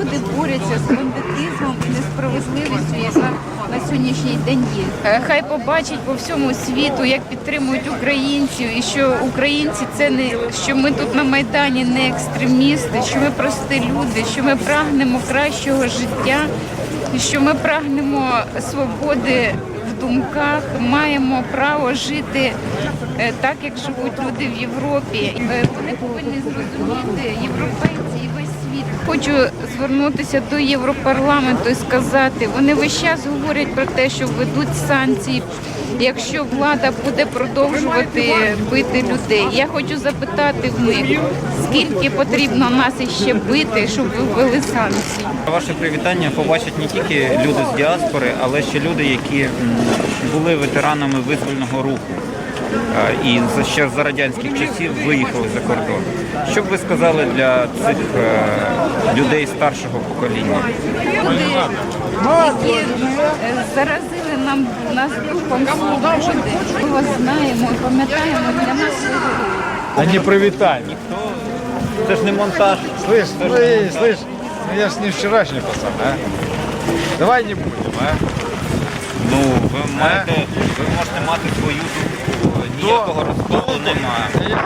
люди борються з бандитизмом і несправедливістю, яка на сьогоднішній день є. Е, Хай побачать по всьому світу, як підтримують українців, і що українці це не що ми тут на майдані не екстремісти, що ми прості люди, що ми прагнемо кращого життя, що ми прагнемо свободи думках, маємо право жити е, так, як живуть люди в Європі. Е, Вони повинні зрозуміти європейці і весь світ. Хочу звернутися до Європарламенту і сказати, вони весь час говорять про те, що введуть санкції. Якщо влада буде продовжувати бити людей, я хочу запитати в них, скільки потрібно нас ще бити, щоб ввели санкції. Ваше привітання побачать не тільки люди з діаспори, але ще люди, які були ветеранами визвольного руху і за ще за радянських часів виїхали за кордон. Що б ви сказали для цих е, людей старшого покоління? Люди, які е, заразили нам нас духом свободи, ми вас знаємо і пам'ятаємо для нас ви Да не привитай. Хто це ж не монтаж. Слышь, слышь, слышь, ну я ж не вчерашний пацан, а? Давай не будем, а? Ну ви маєте, ви можете мати свою думку. Ніякого розколу немає.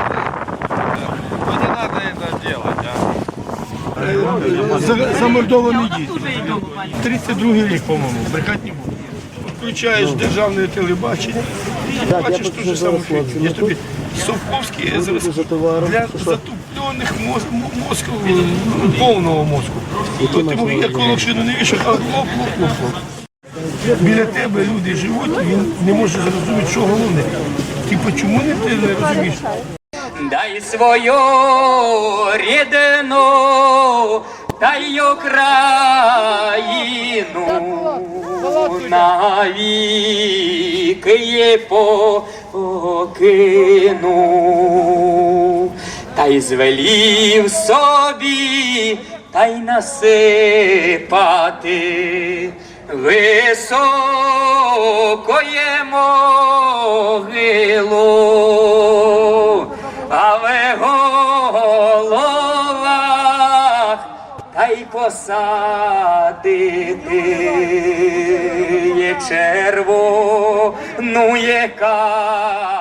Ну не надо это делать, а? Замордовані діти. 32 рік, по-моєму, брехати не буду. Включаєш державне телебачення і бачиш ту ж саму фігню. Я ж тобі Совковський для затуплених мозку, повного мозку. От йому яку локшину не вішав, а лоп, лоп, лоп. Біля тебе люди живуть, він не може зрозуміти, що головне. Типу, чому не ти не розумієш? Дай свою рідну, дай Україну навіки її покину, та й звелів собі, та й насипати високоє а в головах та й посадити є червону яка